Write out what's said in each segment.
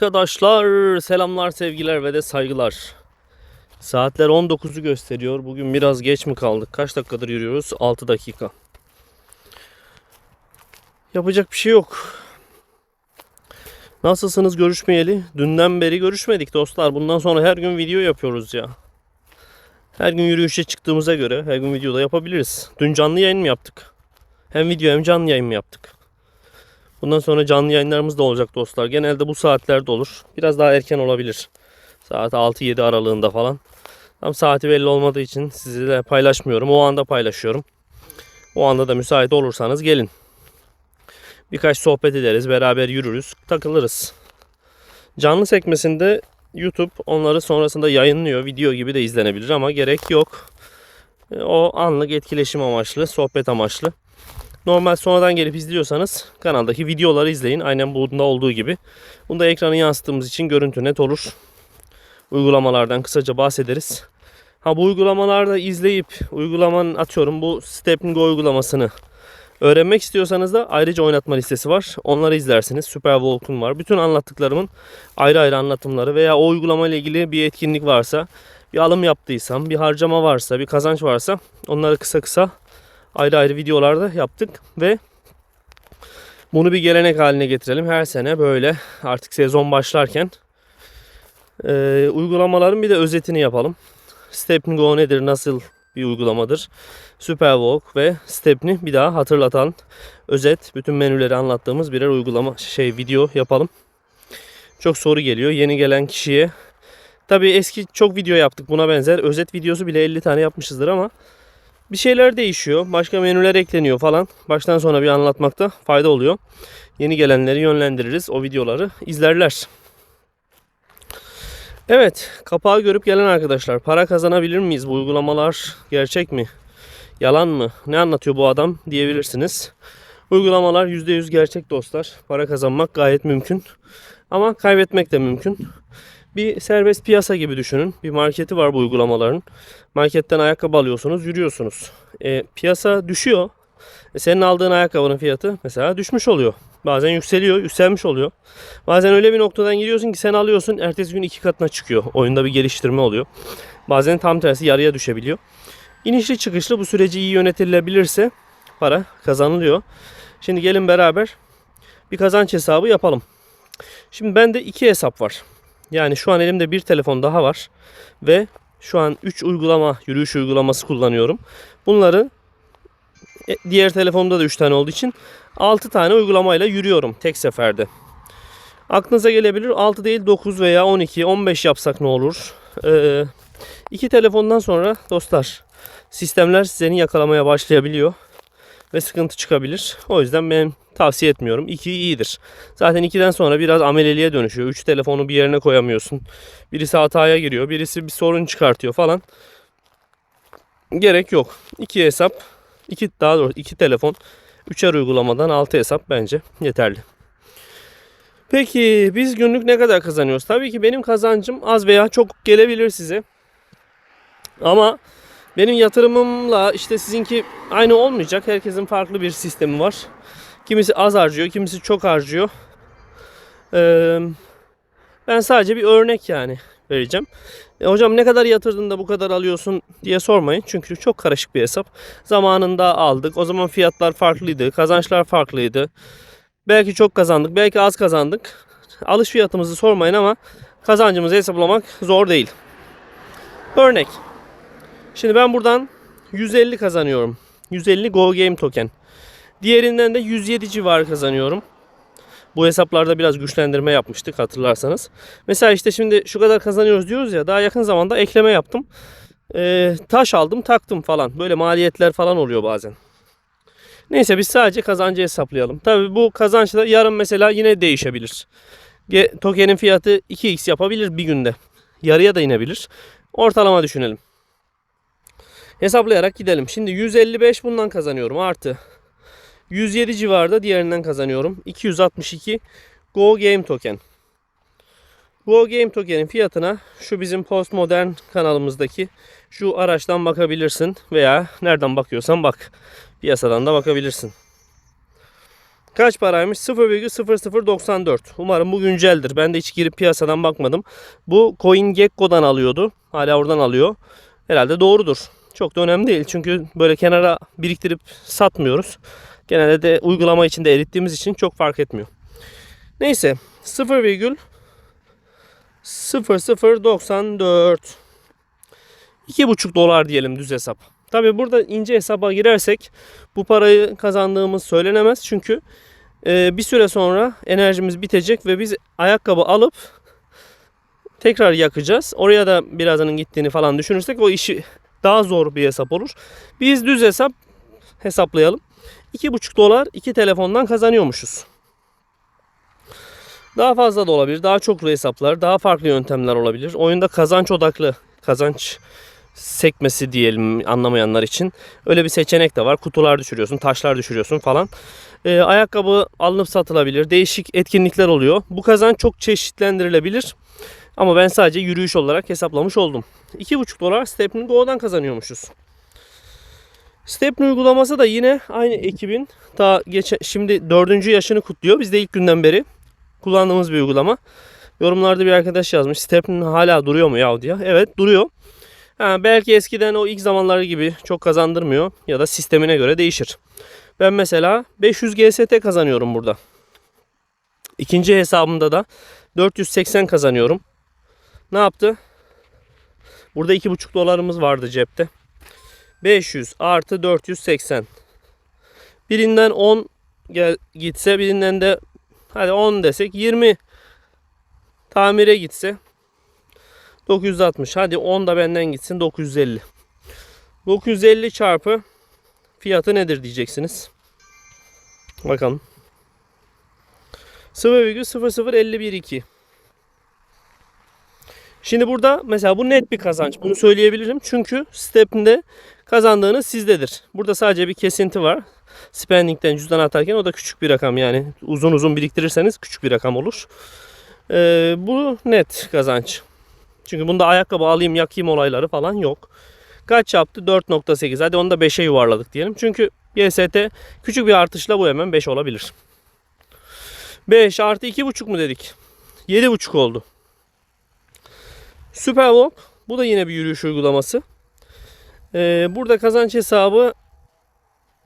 Arkadaşlar selamlar sevgiler ve de saygılar. Saatler 19'u gösteriyor. Bugün biraz geç mi kaldık? Kaç dakikadır yürüyoruz? 6 dakika. Yapacak bir şey yok. Nasılsınız görüşmeyeli? Dünden beri görüşmedik dostlar. Bundan sonra her gün video yapıyoruz ya. Her gün yürüyüşe çıktığımıza göre her gün video da yapabiliriz. Dün canlı yayın mı yaptık? Hem video hem canlı yayın mı yaptık? Bundan sonra canlı yayınlarımız da olacak dostlar. Genelde bu saatlerde olur. Biraz daha erken olabilir. Saat 6-7 aralığında falan. Tam saati belli olmadığı için sizinle paylaşmıyorum. O anda paylaşıyorum. O anda da müsait olursanız gelin. Birkaç sohbet ederiz. Beraber yürürüz. Takılırız. Canlı sekmesinde YouTube onları sonrasında yayınlıyor. Video gibi de izlenebilir ama gerek yok. E, O anlık etkileşim amaçlı, sohbet amaçlı. Normal sonradan gelip izliyorsanız kanaldaki videoları izleyin. Aynen bunda olduğu gibi. Bunda ekranı yansıttığımız için görüntü net olur. Uygulamalardan kısaca bahsederiz. Ha bu uygulamalarda izleyip uygulamanın atıyorum bu Stepnigo uygulamasını öğrenmek istiyorsanız da ayrıca oynatma listesi var. Onları izlersiniz. Super Volk'un var. Bütün anlattıklarımın ayrı ayrı anlatımları veya o uygulama ile ilgili bir etkinlik varsa, bir alım yaptıysam, bir harcama varsa, bir kazanç varsa onları kısa kısa ayrı ayrı videolarda yaptık ve bunu bir gelenek haline getirelim. Her sene böyle artık sezon başlarken e, uygulamaların bir de özetini yapalım. Stepney Go nedir, nasıl bir uygulamadır? Superwalk ve Stepney bir daha hatırlatan özet bütün menüleri anlattığımız birer uygulama şey video yapalım. Çok soru geliyor yeni gelen kişiye. Tabii eski çok video yaptık buna benzer. Özet videosu bile 50 tane yapmışızdır ama bir şeyler değişiyor. Başka menüler ekleniyor falan. Baştan sona bir anlatmakta fayda oluyor. Yeni gelenleri yönlendiririz. O videoları izlerler. Evet. Kapağı görüp gelen arkadaşlar. Para kazanabilir miyiz? Bu uygulamalar gerçek mi? Yalan mı? Ne anlatıyor bu adam diyebilirsiniz. Uygulamalar %100 gerçek dostlar. Para kazanmak gayet mümkün. Ama kaybetmek de mümkün. Bir serbest piyasa gibi düşünün. Bir marketi var bu uygulamaların. Marketten ayakkabı alıyorsunuz, yürüyorsunuz. E, piyasa düşüyor. E, senin aldığın ayakkabının fiyatı mesela düşmüş oluyor. Bazen yükseliyor, yükselmiş oluyor. Bazen öyle bir noktadan gidiyorsun ki sen alıyorsun, ertesi gün iki katına çıkıyor. Oyunda bir geliştirme oluyor. Bazen tam tersi yarıya düşebiliyor. İnişli çıkışlı bu süreci iyi yönetilebilirse para kazanılıyor. Şimdi gelin beraber bir kazanç hesabı yapalım. Şimdi bende iki hesap var. Yani şu an elimde bir telefon daha var ve şu an 3 uygulama, yürüyüş uygulaması kullanıyorum. Bunları e, diğer telefonumda da 3 tane olduğu için 6 tane uygulamayla yürüyorum tek seferde. Aklınıza gelebilir 6 değil 9 veya 12, 15 yapsak ne olur? Ee, iki telefondan sonra dostlar sistemler seni yakalamaya başlayabiliyor ve sıkıntı çıkabilir. O yüzden ben tavsiye etmiyorum. 2 iyidir. Zaten 2'den sonra biraz ameleliğe dönüşüyor. 3 telefonu bir yerine koyamıyorsun. Birisi hataya giriyor, birisi bir sorun çıkartıyor falan. Gerek yok. 2 hesap, 2 daha doğrusu 2 telefon, 3'er uygulamadan 6 hesap bence yeterli. Peki biz günlük ne kadar kazanıyoruz? Tabii ki benim kazancım az veya çok gelebilir size. Ama benim yatırımımla işte sizinki aynı olmayacak. Herkesin farklı bir sistemi var. Kimisi az harcıyor, kimisi çok harcıyor. Ee, ben sadece bir örnek yani vereceğim. E, hocam ne kadar yatırdın da bu kadar alıyorsun diye sormayın. Çünkü çok karışık bir hesap. Zamanında aldık. O zaman fiyatlar farklıydı. Kazançlar farklıydı. Belki çok kazandık, belki az kazandık. Alış fiyatımızı sormayın ama kazancımızı hesaplamak zor değil. Örnek. Şimdi ben buradan 150 kazanıyorum. 150 Go Game token. Diğerinden de 107 civarı kazanıyorum. Bu hesaplarda biraz güçlendirme yapmıştık hatırlarsanız. Mesela işte şimdi şu kadar kazanıyoruz diyoruz ya daha yakın zamanda ekleme yaptım. Ee, taş aldım taktım falan. Böyle maliyetler falan oluyor bazen. Neyse biz sadece kazancı hesaplayalım. Tabii bu kazanç da yarın mesela yine değişebilir. Tokenin fiyatı 2x yapabilir bir günde. Yarıya da inebilir. Ortalama düşünelim. Hesaplayarak gidelim. Şimdi 155 bundan kazanıyorum artı 107 civarında diğerinden kazanıyorum. 262 Go Game Token. Go Game Token'in fiyatına şu bizim postmodern kanalımızdaki şu araçtan bakabilirsin veya nereden bakıyorsan bak. Piyasadan da bakabilirsin. Kaç paraymış? 0,0094. Umarım bu günceldir. Ben de hiç girip piyasadan bakmadım. Bu CoinGecko'dan alıyordu. Hala oradan alıyor. Herhalde doğrudur. Çok da önemli değil. Çünkü böyle kenara biriktirip satmıyoruz. Genelde de uygulama içinde erittiğimiz için çok fark etmiyor. Neyse 0,0094 2,5 dolar diyelim düz hesap. Tabi burada ince hesaba girersek bu parayı kazandığımız söylenemez. Çünkü e, bir süre sonra enerjimiz bitecek ve biz ayakkabı alıp tekrar yakacağız. Oraya da birazının gittiğini falan düşünürsek o işi daha zor bir hesap olur. Biz düz hesap hesaplayalım. 2,5 dolar iki telefondan kazanıyormuşuz. Daha fazla da olabilir. Daha çok hesaplar, daha farklı yöntemler olabilir. Oyunda kazanç odaklı, kazanç sekmesi diyelim anlamayanlar için. Öyle bir seçenek de var. Kutular düşürüyorsun, taşlar düşürüyorsun falan. Ee, ayakkabı alınıp satılabilir. Değişik etkinlikler oluyor. Bu kazanç çok çeşitlendirilebilir. Ama ben sadece yürüyüş olarak hesaplamış oldum. 2,5 dolar Stepney Go'dan kazanıyormuşuz. Stepney uygulaması da yine aynı ekibin ta geçen şimdi dördüncü yaşını kutluyor. Biz de ilk günden beri kullandığımız bir uygulama. Yorumlarda bir arkadaş yazmış. Stepney hala duruyor mu ya diye. Evet duruyor. Ha, belki eskiden o ilk zamanları gibi çok kazandırmıyor ya da sistemine göre değişir. Ben mesela 500 GST kazanıyorum burada. İkinci hesabımda da 480 kazanıyorum. Ne yaptı? Burada 2,5 dolarımız vardı cepte. 500 artı 480. Birinden 10 gel, gitse birinden de hadi 10 desek 20 tamire gitse 960. Hadi 10 da benden gitsin 950. 950 çarpı fiyatı nedir diyeceksiniz. Bakalım. 0,00512. Şimdi burada mesela bu net bir kazanç. Bunu söyleyebilirim. Çünkü step'inde kazandığınız sizdedir. Burada sadece bir kesinti var. Spending'den cüzdan atarken o da küçük bir rakam yani uzun uzun biriktirirseniz küçük bir rakam olur. Ee, bu net kazanç. Çünkü bunda ayakkabı alayım yakayım olayları falan yok. Kaç yaptı? 4.8. Hadi onu da 5'e yuvarladık diyelim. Çünkü GST küçük bir artışla bu hemen 5 olabilir. 5 artı 2.5 mu dedik? 7.5 oldu. Superwalk. Bu da yine bir yürüyüş uygulaması. Ee, burada kazanç hesabı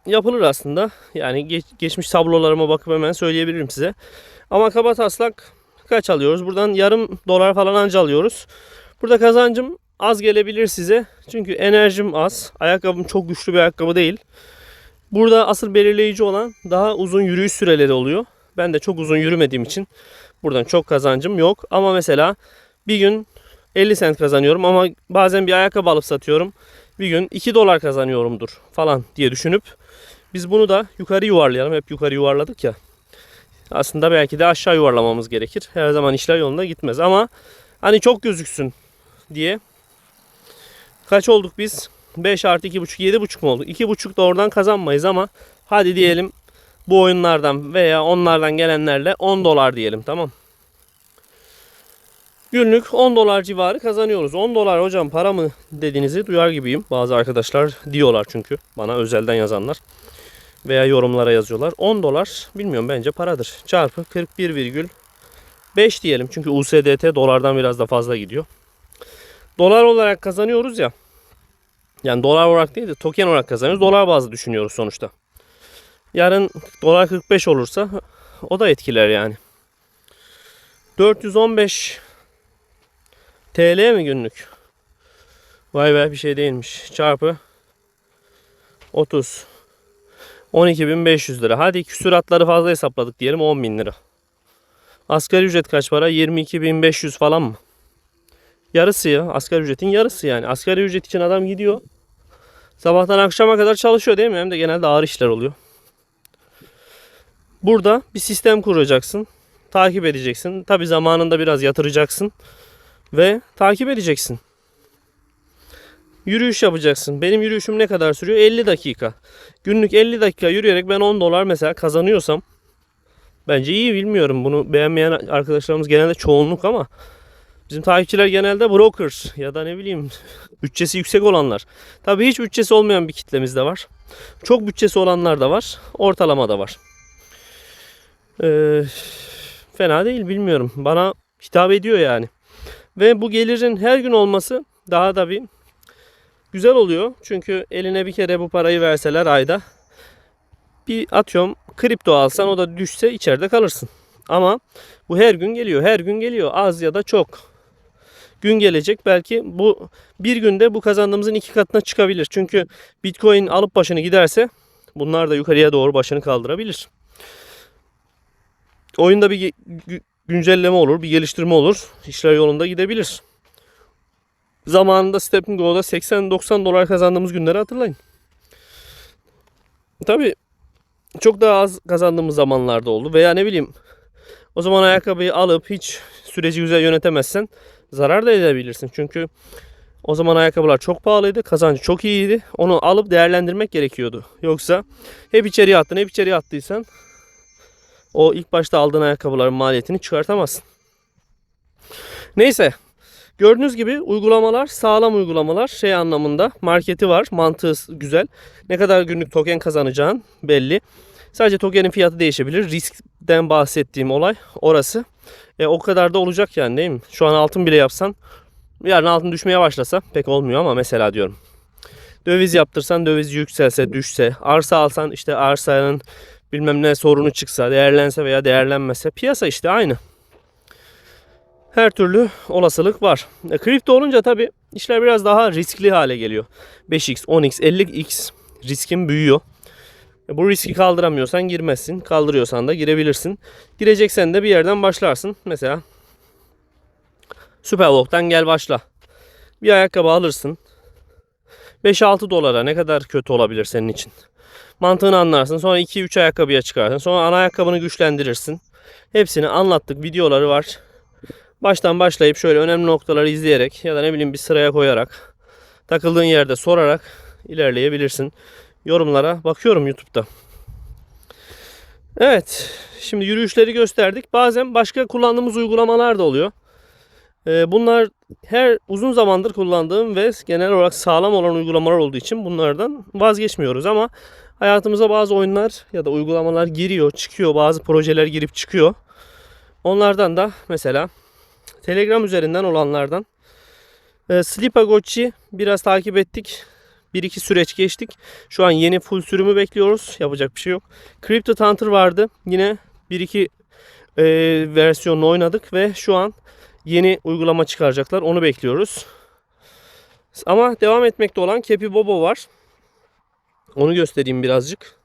yapılır aslında. Yani geç, geçmiş tablolarıma bakıp hemen söyleyebilirim size. Ama kaba taslak kaç alıyoruz? Buradan yarım dolar falan anca alıyoruz. Burada kazancım az gelebilir size. Çünkü enerjim az. Ayakkabım çok güçlü bir ayakkabı değil. Burada asıl belirleyici olan daha uzun yürüyüş süreleri oluyor. Ben de çok uzun yürümediğim için buradan çok kazancım yok. Ama mesela bir gün 50 sent kazanıyorum ama bazen bir ayakkabı alıp satıyorum. Bir gün 2 dolar kazanıyorumdur falan diye düşünüp biz bunu da yukarı yuvarlayalım. Hep yukarı yuvarladık ya. Aslında belki de aşağı yuvarlamamız gerekir. Her zaman işler yolunda gitmez ama hani çok gözüksün diye. Kaç olduk biz? 5 artı 2,5 7,5 mu olduk? 2,5 da oradan kazanmayız ama hadi diyelim bu oyunlardan veya onlardan gelenlerle 10 dolar diyelim tamam. Günlük 10 dolar civarı kazanıyoruz. 10 dolar hocam para mı dediğinizi duyar gibiyim. Bazı arkadaşlar diyorlar çünkü bana özelden yazanlar veya yorumlara yazıyorlar. 10 dolar bilmiyorum bence paradır. Çarpı 41,5 diyelim. Çünkü USDT dolardan biraz da fazla gidiyor. Dolar olarak kazanıyoruz ya. Yani dolar olarak değil de token olarak kazanıyoruz. Dolar bazlı düşünüyoruz sonuçta. Yarın dolar 45 olursa o da etkiler yani. 415 TL mi günlük? Vay be bir şey değilmiş. Çarpı 30 12.500 lira. Hadi küsuratları fazla hesapladık diyelim 10.000 lira. Asgari ücret kaç para? 22.500 falan mı? Yarısı ya. Asgari ücretin yarısı yani. Asgari ücret için adam gidiyor. Sabahtan akşama kadar çalışıyor değil mi? Hem de genelde ağır işler oluyor. Burada bir sistem kuracaksın. Takip edeceksin. Tabi zamanında biraz yatıracaksın. Ve takip edeceksin. Yürüyüş yapacaksın. Benim yürüyüşüm ne kadar sürüyor? 50 dakika. Günlük 50 dakika yürüyerek ben 10 dolar mesela kazanıyorsam bence iyi bilmiyorum. Bunu beğenmeyen arkadaşlarımız genelde çoğunluk ama bizim takipçiler genelde broker ya da ne bileyim bütçesi yüksek olanlar. Tabii hiç bütçesi olmayan bir kitlemiz de var. Çok bütçesi olanlar da var. Ortalama da var. Ee, fena değil bilmiyorum. Bana hitap ediyor yani. Ve bu gelirin her gün olması daha da bir güzel oluyor. Çünkü eline bir kere bu parayı verseler ayda bir atıyorum kripto alsan o da düşse içeride kalırsın. Ama bu her gün geliyor. Her gün geliyor. Az ya da çok. Gün gelecek belki bu bir günde bu kazandığımızın iki katına çıkabilir. Çünkü Bitcoin alıp başını giderse bunlar da yukarıya doğru başını kaldırabilir. Oyunda bir güncelleme olur, bir geliştirme olur. İşler yolunda gidebilir. Zamanında Step Go'da 80-90 dolar kazandığımız günleri hatırlayın. Tabii çok daha az kazandığımız zamanlarda oldu. Veya ne bileyim o zaman ayakkabıyı alıp hiç süreci güzel yönetemezsen zarar da edebilirsin. Çünkü o zaman ayakkabılar çok pahalıydı. Kazancı çok iyiydi. Onu alıp değerlendirmek gerekiyordu. Yoksa hep içeriye attın, hep içeriye attıysan o ilk başta aldığın ayakkabıların maliyetini çıkartamazsın. Neyse. Gördüğünüz gibi uygulamalar sağlam uygulamalar şey anlamında marketi var mantığı güzel. Ne kadar günlük token kazanacağın belli. Sadece tokenin fiyatı değişebilir. Riskten bahsettiğim olay orası. E, o kadar da olacak yani değil mi? Şu an altın bile yapsan yarın altın düşmeye başlasa pek olmuyor ama mesela diyorum. Döviz yaptırsan döviz yükselse düşse arsa alsan işte arsanın bilmem ne sorunu çıksa değerlense veya değerlenmese piyasa işte aynı her türlü olasılık var. E, kripto olunca tabi işler biraz daha riskli hale geliyor. 5x, 10x, 50x riskin büyüyor. E, bu riski kaldıramıyorsan girmezsin. Kaldırıyorsan da girebilirsin. Gireceksen de bir yerden başlarsın. Mesela Superlog'dan gel başla. Bir ayakkabı alırsın. 5-6 dolara ne kadar kötü olabilir senin için. Mantığını anlarsın. Sonra 2-3 ayakkabıya çıkarsın. Sonra ana ayakkabını güçlendirirsin. Hepsini anlattık. Videoları var baştan başlayıp şöyle önemli noktaları izleyerek ya da ne bileyim bir sıraya koyarak takıldığın yerde sorarak ilerleyebilirsin. Yorumlara bakıyorum YouTube'da. Evet. Şimdi yürüyüşleri gösterdik. Bazen başka kullandığımız uygulamalar da oluyor. Ee, Bunlar her uzun zamandır kullandığım ve genel olarak sağlam olan uygulamalar olduğu için bunlardan vazgeçmiyoruz ama hayatımıza bazı oyunlar ya da uygulamalar giriyor, çıkıyor, bazı projeler girip çıkıyor. Onlardan da mesela Telegram üzerinden olanlardan. E, Slipagotchi biraz takip ettik. Bir iki süreç geçtik. Şu an yeni full sürümü bekliyoruz. Yapacak bir şey yok. Crypto Hunter vardı. Yine bir iki e, versiyonunu oynadık ve şu an yeni uygulama çıkaracaklar. Onu bekliyoruz. Ama devam etmekte olan Kepi Bobo var. Onu göstereyim birazcık.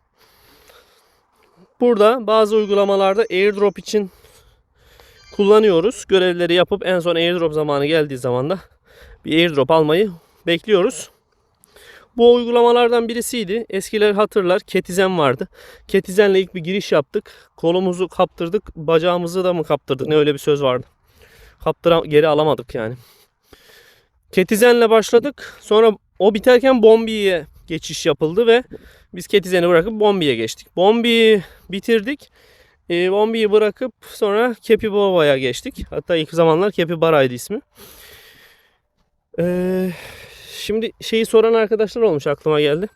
Burada bazı uygulamalarda airdrop için kullanıyoruz. Görevleri yapıp en son airdrop zamanı geldiği zaman da bir airdrop almayı bekliyoruz. Bu uygulamalardan birisiydi. Eskiler hatırlar. Ketizen vardı. Ketizenle ilk bir giriş yaptık. Kolumuzu kaptırdık. Bacağımızı da mı kaptırdık? Ne öyle bir söz vardı. Kaptıra geri alamadık yani. Ketizenle başladık. Sonra o biterken Bombi'ye geçiş yapıldı ve biz Ketizen'i bırakıp Bombi'ye geçtik. Bombi'yi bitirdik. E, Bombi'yi bırakıp sonra Capybara'ya geçtik. Hatta ilk zamanlar Capybara'ydı ismi. E, şimdi şeyi soran arkadaşlar olmuş aklıma geldi.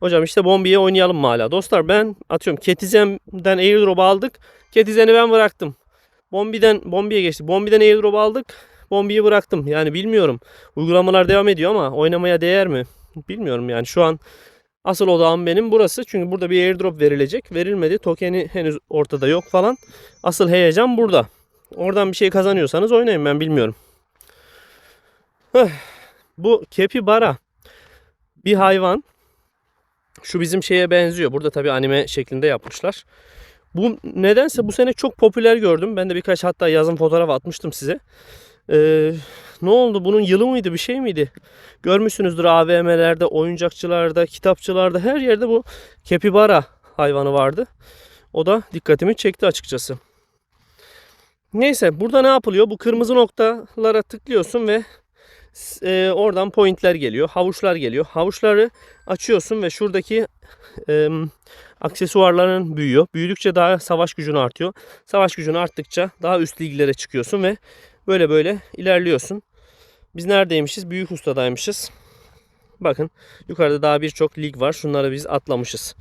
Hocam işte Bombi'ye oynayalım mı hala? Dostlar ben atıyorum Ketizem'den airdrop aldık. Ketizen'i ben bıraktım. Bombi'den Bombi'ye geçtik. Bombi'den airdrop aldık. Bombi'yi bıraktım. Yani bilmiyorum. Uygulamalar devam ediyor ama oynamaya değer mi? Bilmiyorum yani şu an Asıl odağım benim burası. Çünkü burada bir airdrop verilecek. Verilmedi. Tokeni henüz ortada yok falan. Asıl heyecan burada. Oradan bir şey kazanıyorsanız oynayın ben bilmiyorum. Bu kepibara bir hayvan. Şu bizim şeye benziyor. Burada tabii anime şeklinde yapmışlar. Bu nedense bu sene çok popüler gördüm. Ben de birkaç hatta yazın fotoğraf atmıştım size. Ee, ne oldu? Bunun yılı mıydı? Bir şey miydi? Görmüşsünüzdür AVM'lerde, oyuncakçılarda, kitapçılarda her yerde bu kepibara hayvanı vardı. O da dikkatimi çekti açıkçası. Neyse burada ne yapılıyor? Bu kırmızı noktalara tıklıyorsun ve e, oradan pointler geliyor. Havuçlar geliyor. Havuçları açıyorsun ve şuradaki e, aksesuarların büyüyor. Büyüdükçe daha savaş gücün artıyor. Savaş gücün arttıkça daha üst liglere çıkıyorsun ve böyle böyle ilerliyorsun. Biz neredeymişiz? Büyük ustadaymışız. Bakın yukarıda daha birçok lig var. Şunları biz atlamışız.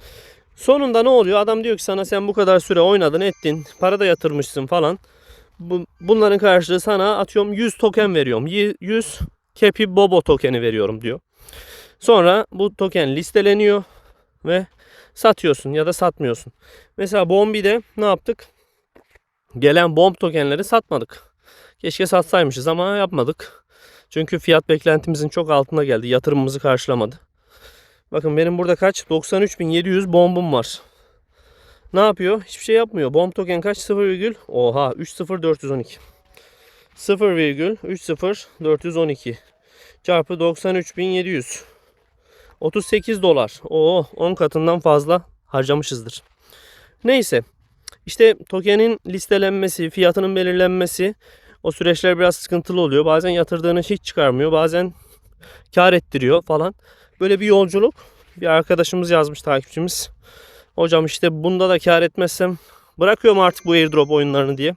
Sonunda ne oluyor? Adam diyor ki sana sen bu kadar süre oynadın ettin. Para da yatırmışsın falan. Bu, bunların karşılığı sana atıyorum 100 token veriyorum. Y- 100 Kepi Bobo tokeni veriyorum diyor. Sonra bu token listeleniyor ve satıyorsun ya da satmıyorsun. Mesela Bombi'de ne yaptık? Gelen bomb tokenleri satmadık. Keşke satsaymışız ama yapmadık. Çünkü fiyat beklentimizin çok altına geldi. Yatırımımızı karşılamadı. Bakın benim burada kaç? 93.700 bombum var. Ne yapıyor? Hiçbir şey yapmıyor. Bomb token kaç? 0, oha 30412. 0,30412 çarpı 93.700 38 dolar. Oo 10 katından fazla harcamışızdır. Neyse. İşte tokenin listelenmesi, fiyatının belirlenmesi o süreçler biraz sıkıntılı oluyor. Bazen yatırdığını hiç çıkarmıyor. Bazen kar ettiriyor falan. Böyle bir yolculuk. Bir arkadaşımız yazmış takipçimiz. Hocam işte bunda da kar etmezsem bırakıyorum artık bu airdrop oyunlarını diye.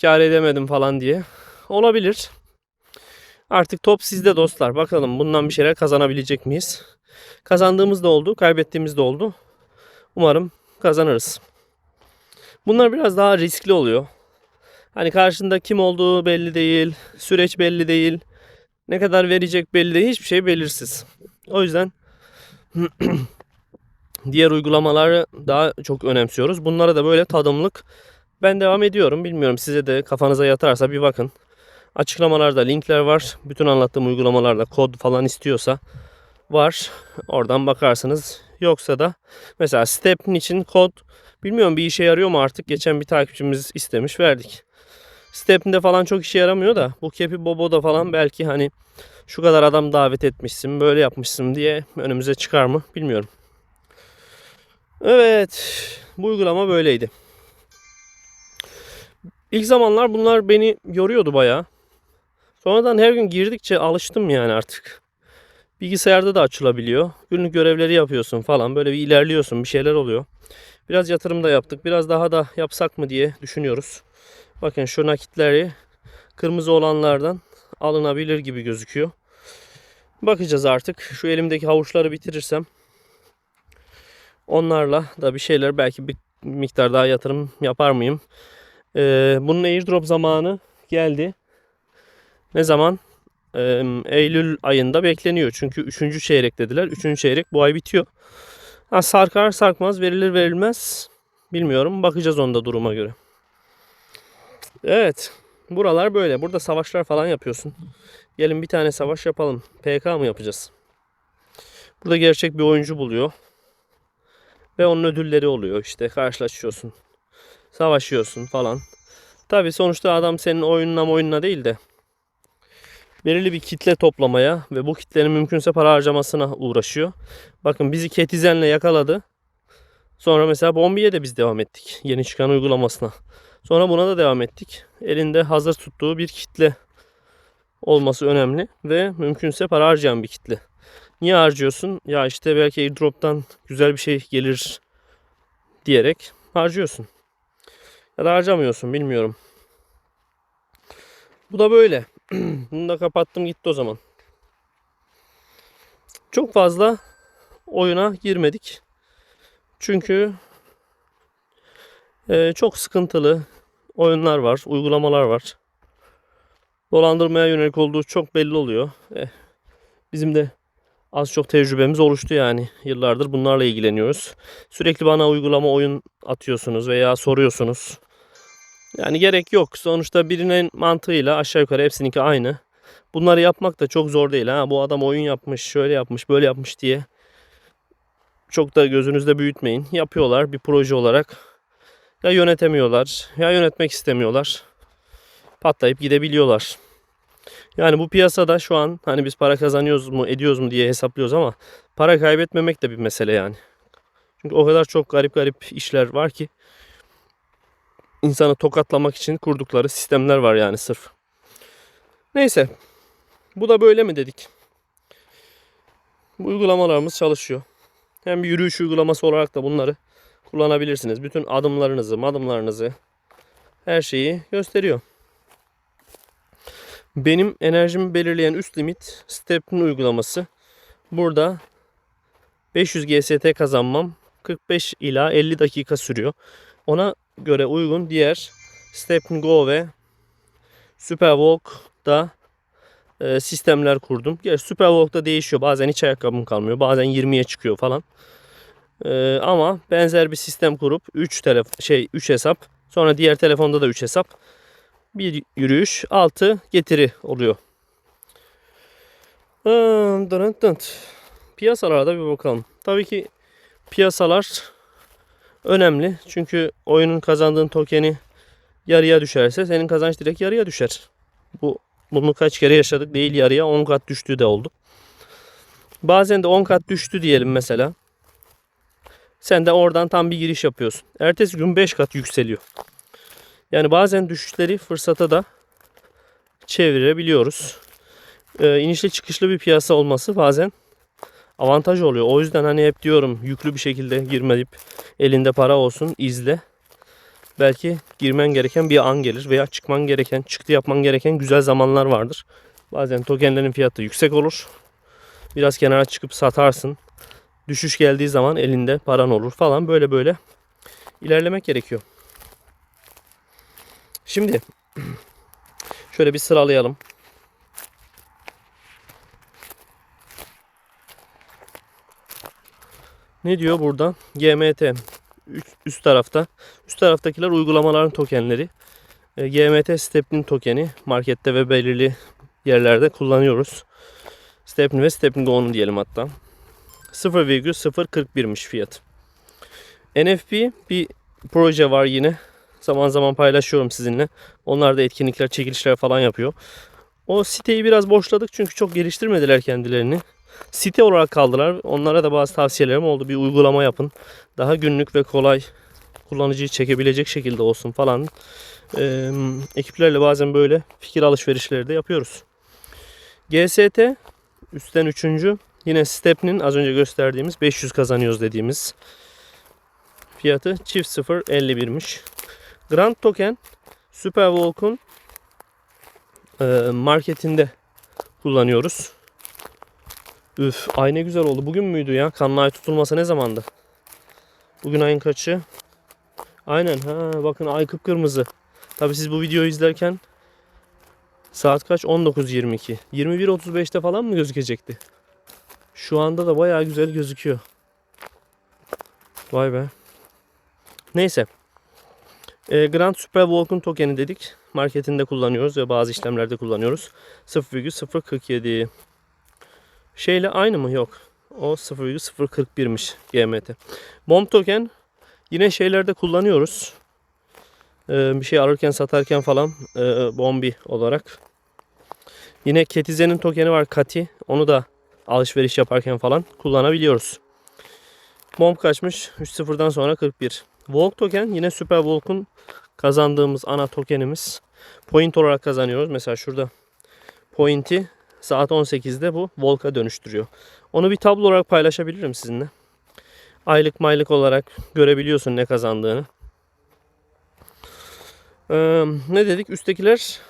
Kar edemedim falan diye. Olabilir. Artık top sizde dostlar. Bakalım bundan bir şeyler kazanabilecek miyiz? Kazandığımız da oldu, kaybettiğimiz de oldu. Umarım kazanırız. Bunlar biraz daha riskli oluyor. Hani karşında kim olduğu belli değil, süreç belli değil, ne kadar verecek belli değil, hiçbir şey belirsiz. O yüzden diğer uygulamaları daha çok önemsiyoruz. Bunlara da böyle tadımlık ben devam ediyorum. Bilmiyorum size de kafanıza yatarsa bir bakın. Açıklamalarda linkler var. Bütün anlattığım uygulamalarda kod falan istiyorsa var. Oradan bakarsınız. Yoksa da mesela Step'in için kod bilmiyorum bir işe yarıyor mu artık. Geçen bir takipçimiz istemiş verdik. Step'inde falan çok işe yaramıyor da bu Kepi Bobo'da falan belki hani şu kadar adam davet etmişsin böyle yapmışsın diye önümüze çıkar mı bilmiyorum. Evet bu uygulama böyleydi. İlk zamanlar bunlar beni yoruyordu bayağı. Sonradan her gün girdikçe alıştım yani artık. Bilgisayarda da açılabiliyor. Günlük görevleri yapıyorsun falan. Böyle bir ilerliyorsun. Bir şeyler oluyor. Biraz yatırım da yaptık. Biraz daha da yapsak mı diye düşünüyoruz. Bakın şu nakitleri kırmızı olanlardan alınabilir gibi gözüküyor. Bakacağız artık. Şu elimdeki havuçları bitirirsem onlarla da bir şeyler belki bir miktar daha yatırım yapar mıyım? Ee, bunun airdrop zamanı geldi. Ne zaman? Ee, Eylül ayında bekleniyor. Çünkü 3. çeyrek dediler. 3. çeyrek bu ay bitiyor. Ha, sarkar sarkmaz verilir verilmez. Bilmiyorum. Bakacağız onda duruma göre. Evet. Buralar böyle. Burada savaşlar falan yapıyorsun. Gelin bir tane savaş yapalım. PK mı yapacağız? Burada gerçek bir oyuncu buluyor. Ve onun ödülleri oluyor. İşte karşılaşıyorsun. Savaşıyorsun falan. Tabi sonuçta adam senin oyununa oyununa değil de belirli bir kitle toplamaya ve bu kitlenin mümkünse para harcamasına uğraşıyor. Bakın bizi Ketizen'le yakaladı. Sonra mesela Bombi'ye de biz devam ettik. Yeni çıkan uygulamasına. Sonra buna da devam ettik. Elinde hazır tuttuğu bir kitle olması önemli ve mümkünse para harcayan bir kitle. Niye harcıyorsun? Ya işte belki airdrop'tan güzel bir şey gelir diyerek harcıyorsun. Ya da harcamıyorsun bilmiyorum. Bu da böyle. Bunu da kapattım gitti o zaman. Çok fazla oyuna girmedik. Çünkü e, çok sıkıntılı oyunlar var, uygulamalar var. Dolandırmaya yönelik olduğu çok belli oluyor. Eh, bizim de az çok tecrübemiz oluştu yani. Yıllardır bunlarla ilgileniyoruz. Sürekli bana uygulama oyun atıyorsunuz veya soruyorsunuz. Yani gerek yok. Sonuçta birinin mantığıyla aşağı yukarı hepsininki aynı. Bunları yapmak da çok zor değil. Ha bu adam oyun yapmış, şöyle yapmış, böyle yapmış diye çok da gözünüzde büyütmeyin. Yapıyorlar bir proje olarak. Ya yönetemiyorlar, ya yönetmek istemiyorlar. Patlayıp gidebiliyorlar. Yani bu piyasada şu an hani biz para kazanıyoruz mu, ediyoruz mu diye hesaplıyoruz ama para kaybetmemek de bir mesele yani. Çünkü o kadar çok garip garip işler var ki insanı tokatlamak için kurdukları sistemler var yani sırf. Neyse. Bu da böyle mi dedik. Bu uygulamalarımız çalışıyor. Hem bir yürüyüş uygulaması olarak da bunları kullanabilirsiniz. Bütün adımlarınızı, adımlarınızı her şeyi gösteriyor. Benim enerjimi belirleyen üst limit Step'in uygulaması. Burada 500 GST kazanmam 45 ila 50 dakika sürüyor. Ona göre uygun diğer Step Go ve Superwalk'da e, sistemler kurdum. Gerçi Superwalk'ta değişiyor. Bazen hiç ayakkabım kalmıyor. Bazen 20'ye çıkıyor falan. E, ama benzer bir sistem kurup 3 telefon şey 3 hesap. Sonra diğer telefonda da 3 hesap. Bir yürüyüş, 6 getiri oluyor. Piyasalara da bir bakalım. Tabii ki piyasalar önemli. Çünkü oyunun kazandığın tokeni yarıya düşerse senin kazanç direkt yarıya düşer. Bu bunu kaç kere yaşadık değil yarıya 10 kat düştüğü de oldu. Bazen de 10 kat düştü diyelim mesela. Sen de oradan tam bir giriş yapıyorsun. Ertesi gün 5 kat yükseliyor. Yani bazen düşüşleri fırsata da çevirebiliyoruz. Ee, inişli çıkışlı bir piyasa olması bazen avantaj oluyor. O yüzden hani hep diyorum yüklü bir şekilde girmeyip elinde para olsun izle. Belki girmen gereken bir an gelir veya çıkman gereken, çıktı yapman gereken güzel zamanlar vardır. Bazen tokenlerin fiyatı yüksek olur. Biraz kenara çıkıp satarsın. Düşüş geldiği zaman elinde paran olur falan böyle böyle ilerlemek gerekiyor. Şimdi şöyle bir sıralayalım. Ne diyor burada? GMT üst, tarafta. Üst taraftakiler uygulamaların tokenleri. E, GMT Step'in tokeni markette ve belirli yerlerde kullanıyoruz. Step'in ve Step'in Go'nun diyelim hatta. 0,041'miş fiyat. NFP bir proje var yine. Zaman zaman paylaşıyorum sizinle. Onlar da etkinlikler, çekilişler falan yapıyor. O siteyi biraz boşladık çünkü çok geliştirmediler kendilerini. Site olarak kaldılar. Onlara da bazı tavsiyelerim oldu. Bir uygulama yapın. Daha günlük ve kolay kullanıcıyı çekebilecek şekilde olsun falan. Ee, ekiplerle bazen böyle fikir alışverişleri de yapıyoruz. GST üstten üçüncü. Yine Step'nin az önce gösterdiğimiz 500 kazanıyoruz dediğimiz fiyatı çift 0 51'miş. Grand Token Superwalk'un e, marketinde kullanıyoruz. Üf ay ne güzel oldu. Bugün müydü ya? Kanlı ay tutulması ne zamandı? Bugün ayın kaçı? Aynen ha bakın ay kıpkırmızı. Tabi siz bu videoyu izlerken saat kaç? 19.22. 21.35'te falan mı gözükecekti? Şu anda da bayağı güzel gözüküyor. Vay be. Neyse. E, Grand Super Walk'un tokeni dedik. Marketinde kullanıyoruz ve bazı işlemlerde kullanıyoruz. 0,047. Şeyle aynı mı? Yok. O 0,041'miş GMT. Bomb token yine şeylerde kullanıyoruz. Ee, bir şey alırken satarken falan e, bombi olarak. Yine Ketize'nin tokeni var Kati. Onu da alışveriş yaparken falan kullanabiliyoruz. Bomb kaçmış? 3.0'dan sonra 41. Volk token yine Super Volk'un kazandığımız ana tokenimiz. Point olarak kazanıyoruz. Mesela şurada point'i saat 18'de bu Volk'a dönüştürüyor. Onu bir tablo olarak paylaşabilirim sizinle. Aylık maylık olarak görebiliyorsun ne kazandığını. Ee, ne dedik? Üsttekiler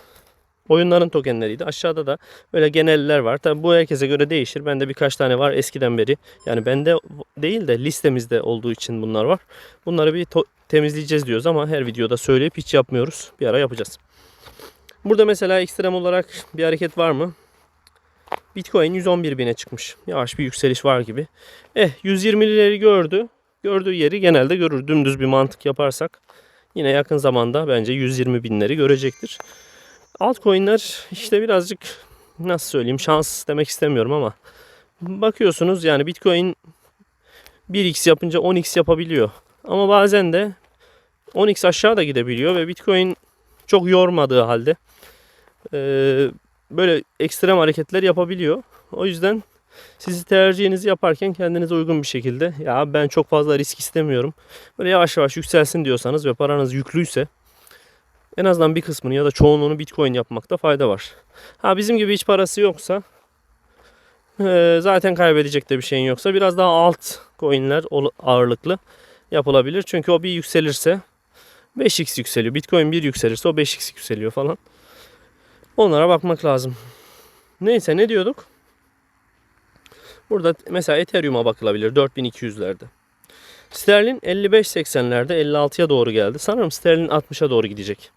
oyunların tokenleriydi. Aşağıda da böyle geneller var. Tabi bu herkese göre değişir. Bende birkaç tane var eskiden beri. Yani bende değil de listemizde olduğu için bunlar var. Bunları bir temizleyeceğiz diyoruz ama her videoda söyleyip hiç yapmıyoruz. Bir ara yapacağız. Burada mesela ekstrem olarak bir hareket var mı? Bitcoin 111 bine çıkmış. Yavaş bir yükseliş var gibi. Eh 120'lileri gördü. Gördüğü yeri genelde görür. Dümdüz bir mantık yaparsak yine yakın zamanda bence 120 binleri görecektir. Altcoin'ler işte birazcık nasıl söyleyeyim şans demek istemiyorum ama bakıyorsunuz yani Bitcoin 1x yapınca 10x yapabiliyor. Ama bazen de 10x aşağı da gidebiliyor ve Bitcoin çok yormadığı halde böyle ekstrem hareketler yapabiliyor. O yüzden sizi tercihinizi yaparken kendinize uygun bir şekilde ya ben çok fazla risk istemiyorum. Böyle yavaş yavaş yükselsin diyorsanız ve paranız yüklüyse en azından bir kısmını ya da çoğunluğunu Bitcoin yapmakta fayda var. Ha bizim gibi hiç parası yoksa zaten kaybedecek de bir şeyin yoksa biraz daha alt coinler ağırlıklı yapılabilir. Çünkü o bir yükselirse 5x yükseliyor. Bitcoin 1 yükselirse o 5x yükseliyor falan. Onlara bakmak lazım. Neyse ne diyorduk? Burada mesela Ethereum'a bakılabilir 4200'lerde. Sterlin 55.80'lerde 56'ya doğru geldi. Sanırım sterlin 60'a doğru gidecek.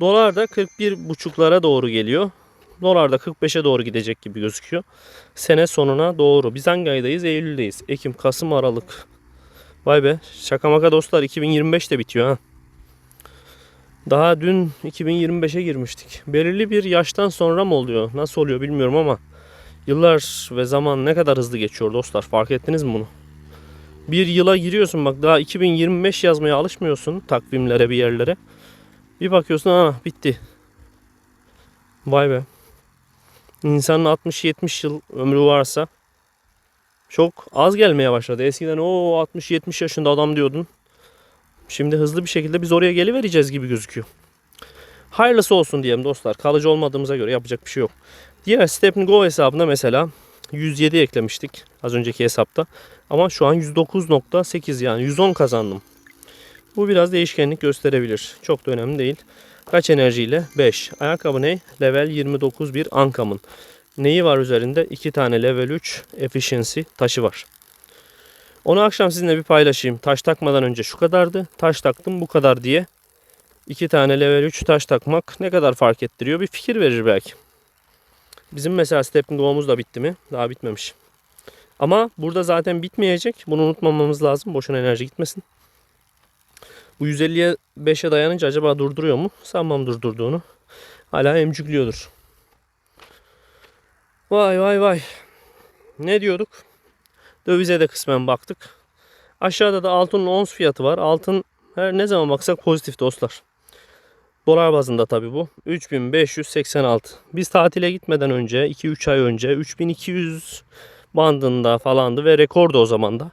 Dolar da 41.5'lara doğru geliyor. Dolar da 45'e doğru gidecek gibi gözüküyor. Sene sonuna doğru. Biz hangi aydayız? Eylül'deyiz. Ekim, Kasım, Aralık. Vay be. Şaka maka dostlar 2025 de bitiyor ha. Daha dün 2025'e girmiştik. Belirli bir yaştan sonra mı oluyor? Nasıl oluyor bilmiyorum ama yıllar ve zaman ne kadar hızlı geçiyor dostlar. Fark ettiniz mi bunu? Bir yıla giriyorsun bak daha 2025 yazmaya alışmıyorsun takvimlere bir yerlere. Bir bakıyorsun ha bitti. Vay be. İnsanın 60-70 yıl ömrü varsa çok az gelmeye başladı. Eskiden o 60-70 yaşında adam diyordun. Şimdi hızlı bir şekilde biz oraya gelivereceğiz gibi gözüküyor. Hayırlısı olsun diyelim dostlar. Kalıcı olmadığımıza göre yapacak bir şey yok. Diğer Step Go hesabına mesela 107 eklemiştik az önceki hesapta. Ama şu an 109.8 yani 110 kazandım. Bu biraz değişkenlik gösterebilir. Çok da önemli değil. Kaç enerjiyle? 5. Ayakkabı ne? Level 29 bir Ankam'ın. Neyi var üzerinde? 2 tane level 3 efficiency taşı var. Onu akşam sizinle bir paylaşayım. Taş takmadan önce şu kadardı. Taş taktım bu kadar diye. 2 tane level 3 taş takmak ne kadar fark ettiriyor? Bir fikir verir belki. Bizim mesela stepping go'muz da bitti mi? Daha bitmemiş. Ama burada zaten bitmeyecek. Bunu unutmamamız lazım. Boşuna enerji gitmesin. Bu 150'ye 5'e dayanınca acaba durduruyor mu? Sanmam durdurduğunu. Hala emcüklüyordur. Vay vay vay. Ne diyorduk? Dövize de kısmen baktık. Aşağıda da altının ons fiyatı var. Altın her ne zaman baksak pozitif dostlar. Dolar bazında tabi bu. 3586. Biz tatile gitmeden önce 2-3 ay önce 3200 bandında falandı ve rekordu o zaman da.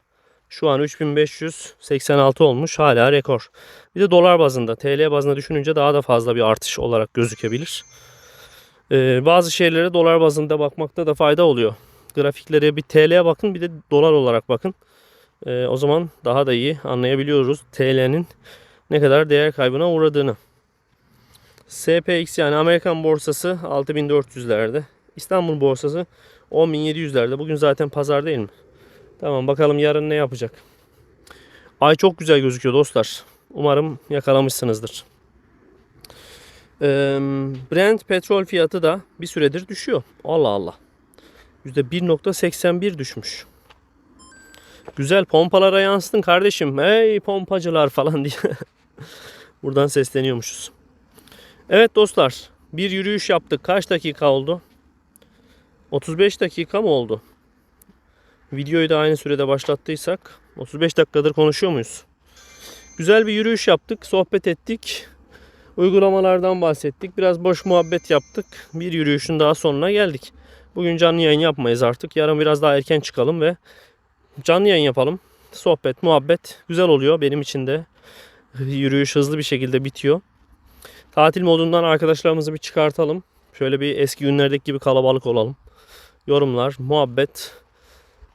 Şu an 3586 olmuş hala rekor. Bir de dolar bazında TL bazında düşününce daha da fazla bir artış olarak gözükebilir. Ee, bazı şeylere dolar bazında bakmakta da fayda oluyor. Grafiklere bir TL'ye bakın bir de dolar olarak bakın. Ee, o zaman daha da iyi anlayabiliyoruz TL'nin ne kadar değer kaybına uğradığını. SPX yani Amerikan borsası 6400'lerde. İstanbul borsası 10700'lerde. Bugün zaten pazar değil mi? Tamam bakalım yarın ne yapacak. Ay çok güzel gözüküyor dostlar. Umarım yakalamışsınızdır. Ee, Brent petrol fiyatı da bir süredir düşüyor. Allah Allah. %1.81 düşmüş. Güzel pompalara yansıtın kardeşim. Hey pompacılar falan diye. Buradan sesleniyormuşuz. Evet dostlar. Bir yürüyüş yaptık. Kaç dakika oldu? 35 dakika mı oldu? Videoyu da aynı sürede başlattıysak 35 dakikadır konuşuyor muyuz? Güzel bir yürüyüş yaptık, sohbet ettik. Uygulamalardan bahsettik. Biraz boş muhabbet yaptık. Bir yürüyüşün daha sonuna geldik. Bugün canlı yayın yapmayız artık. Yarın biraz daha erken çıkalım ve canlı yayın yapalım. Sohbet, muhabbet güzel oluyor benim için de. Yürüyüş hızlı bir şekilde bitiyor. Tatil modundan arkadaşlarımızı bir çıkartalım. Şöyle bir eski günlerdeki gibi kalabalık olalım. Yorumlar, muhabbet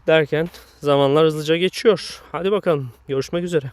derken zamanlar hızlıca geçiyor. Hadi bakalım görüşmek üzere.